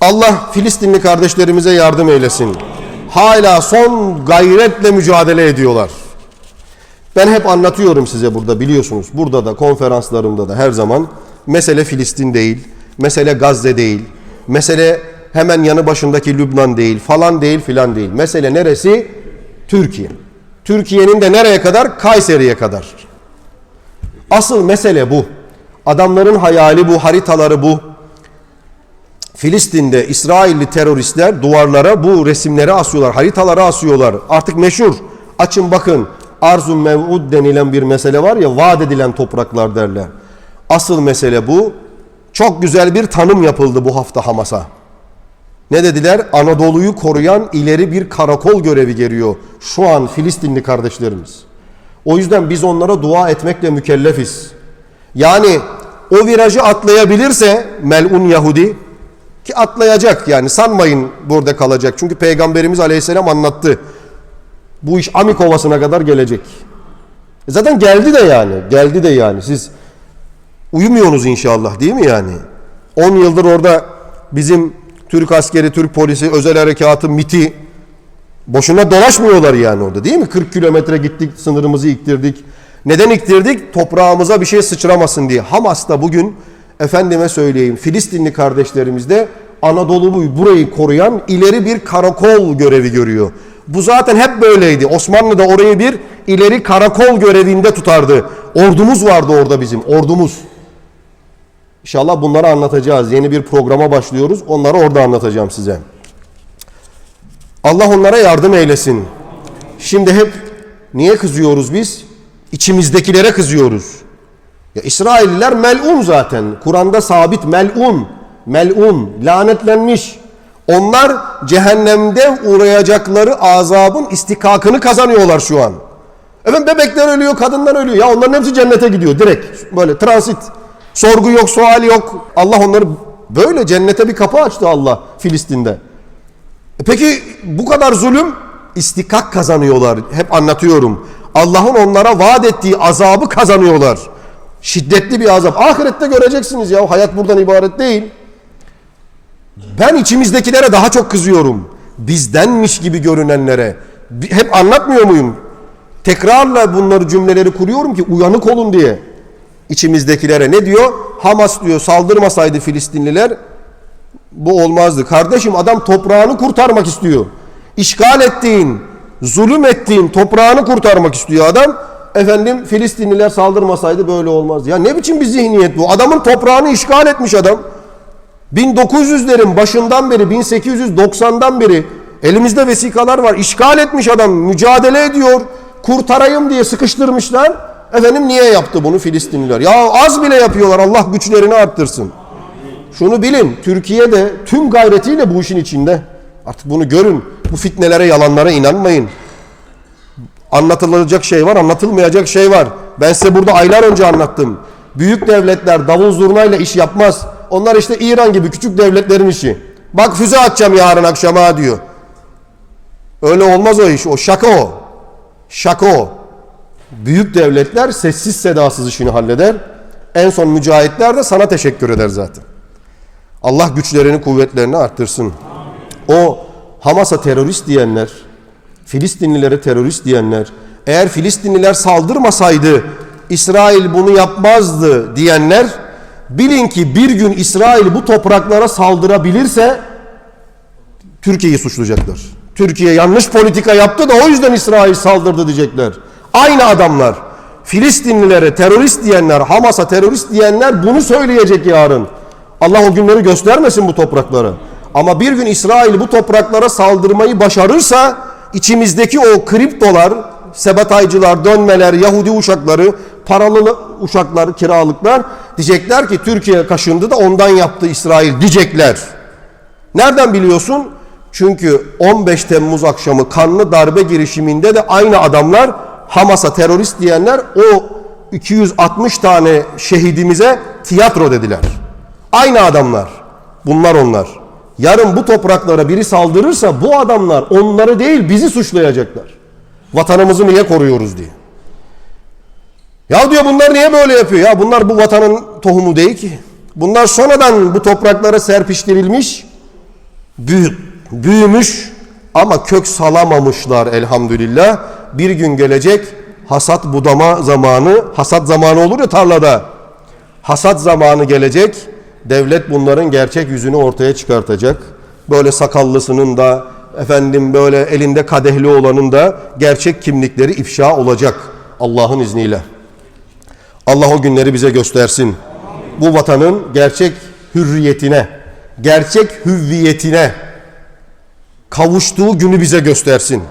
Allah Filistinli kardeşlerimize yardım eylesin. Hala son gayretle mücadele ediyorlar. Ben hep anlatıyorum size burada biliyorsunuz. Burada da konferanslarımda da her zaman mesele Filistin değil, mesele Gazze değil, mesele hemen yanı başındaki Lübnan değil, falan değil filan değil. Mesele neresi? Türkiye. Türkiye'nin de nereye kadar? Kayseri'ye kadar. Asıl mesele bu. Adamların hayali bu, haritaları bu. Filistin'de İsrailli teröristler duvarlara bu resimleri asıyorlar, haritaları asıyorlar. Artık meşhur. Açın bakın. Arzu mev'ud denilen bir mesele var ya, vaat edilen topraklar derler. Asıl mesele bu. Çok güzel bir tanım yapıldı bu hafta Hamas'a. Ne dediler? Anadolu'yu koruyan ileri bir karakol görevi geliyor. Şu an Filistinli kardeşlerimiz. O yüzden biz onlara dua etmekle mükellefiz. Yani o virajı atlayabilirse melun Yahudi ki atlayacak yani sanmayın burada kalacak. Çünkü Peygamberimiz Aleyhisselam anlattı. Bu iş Amik Ovası'na kadar gelecek. E Zaten geldi de yani. Geldi de yani. Siz uyumuyorsunuz inşallah değil mi yani? 10 yıldır orada bizim Türk askeri, Türk polisi, özel harekatı, MIT'i boşuna dolaşmıyorlar yani orada değil mi? 40 kilometre gittik, sınırımızı iktirdik. Neden iktirdik? Toprağımıza bir şey sıçramasın diye. Hamas'ta bugün efendime söyleyeyim Filistinli kardeşlerimiz de Anadolu'yu burayı koruyan ileri bir karakol görevi görüyor. Bu zaten hep böyleydi. Osmanlı da orayı bir ileri karakol görevinde tutardı. Ordumuz vardı orada bizim, ordumuz. İnşallah bunları anlatacağız. Yeni bir programa başlıyoruz. Onları orada anlatacağım size. Allah onlara yardım eylesin. Şimdi hep niye kızıyoruz biz? İçimizdekilere kızıyoruz. Ya İsrailliler melun zaten. Kur'an'da sabit melun. Melun. Lanetlenmiş. Onlar cehennemde uğrayacakları azabın istikakını kazanıyorlar şu an. Efendim bebekler ölüyor, kadınlar ölüyor. Ya onların hepsi cennete gidiyor direkt. Böyle transit. Sorgu yok, sual yok. Allah onları böyle cennete bir kapı açtı Allah Filistin'de. E peki bu kadar zulüm istikak kazanıyorlar. Hep anlatıyorum. Allah'ın onlara vaat ettiği azabı kazanıyorlar. Şiddetli bir azap. Ahirette göreceksiniz ya. Hayat buradan ibaret değil. Ben içimizdekilere daha çok kızıyorum. Bizdenmiş gibi görünenlere. Hep anlatmıyor muyum? Tekrarla bunları cümleleri kuruyorum ki uyanık olun diye. İçimizdekilere ne diyor? Hamas diyor saldırmasaydı Filistinliler bu olmazdı. Kardeşim adam toprağını kurtarmak istiyor. İşgal ettiğin, zulüm ettiğin toprağını kurtarmak istiyor adam. Efendim Filistinliler saldırmasaydı böyle olmaz. Ya ne biçim bir zihniyet bu? Adamın toprağını işgal etmiş adam. 1900'lerin başından beri 1890'dan beri elimizde vesikalar var. İşgal etmiş adam. Mücadele ediyor. Kurtarayım diye sıkıştırmışlar. Efendim niye yaptı bunu Filistinliler? Ya az bile yapıyorlar. Allah güçlerini arttırsın. Şunu bilin. Türkiye de tüm gayretiyle bu işin içinde. Artık bunu görün. Bu fitnelere, yalanlara inanmayın. Anlatılacak şey var, anlatılmayacak şey var. Ben size burada aylar önce anlattım. Büyük devletler davul zurnayla iş yapmaz. Onlar işte İran gibi küçük devletlerin işi. Bak füze atacağım yarın akşama diyor. Öyle olmaz o iş. O şaka o. Şaka o. Büyük devletler sessiz sedasız işini halleder. En son mücahitler de sana teşekkür eder zaten. Allah güçlerini, kuvvetlerini arttırsın. O Hamas'a terörist diyenler, Filistinlilere terörist diyenler, eğer Filistinliler saldırmasaydı İsrail bunu yapmazdı diyenler, bilin ki bir gün İsrail bu topraklara saldırabilirse Türkiye'yi suçlayacaklar. Türkiye yanlış politika yaptı da o yüzden İsrail saldırdı diyecekler. Aynı adamlar. Filistinlilere terörist diyenler, Hamas'a terörist diyenler bunu söyleyecek yarın. Allah o günleri göstermesin bu topraklara. Ama bir gün İsrail bu topraklara saldırmayı başarırsa içimizdeki o kriptolar, sebataycılar, dönmeler, Yahudi uşakları, paralı uşaklar, kiralıklar diyecekler ki Türkiye kaşındı da ondan yaptı İsrail diyecekler. Nereden biliyorsun? Çünkü 15 Temmuz akşamı kanlı darbe girişiminde de aynı adamlar Hamas'a terörist diyenler o 260 tane şehidimize tiyatro dediler. Aynı adamlar. Bunlar onlar. Yarın bu topraklara biri saldırırsa bu adamlar onları değil bizi suçlayacaklar. Vatanımızı niye koruyoruz diye. Ya diyor bunlar niye böyle yapıyor? Ya bunlar bu vatanın tohumu değil ki. Bunlar sonradan bu topraklara serpiştirilmiş büyü- büyümüş ama kök salamamışlar elhamdülillah. Bir gün gelecek hasat budama zamanı, hasat zamanı olur ya tarlada. Hasat zamanı gelecek. Devlet bunların gerçek yüzünü ortaya çıkartacak. Böyle sakallısının da efendim böyle elinde kadehli olanın da gerçek kimlikleri ifşa olacak Allah'ın izniyle. Allah o günleri bize göstersin. Bu vatanın gerçek hürriyetine, gerçek hüviyetine kavuştuğu günü bize göstersin.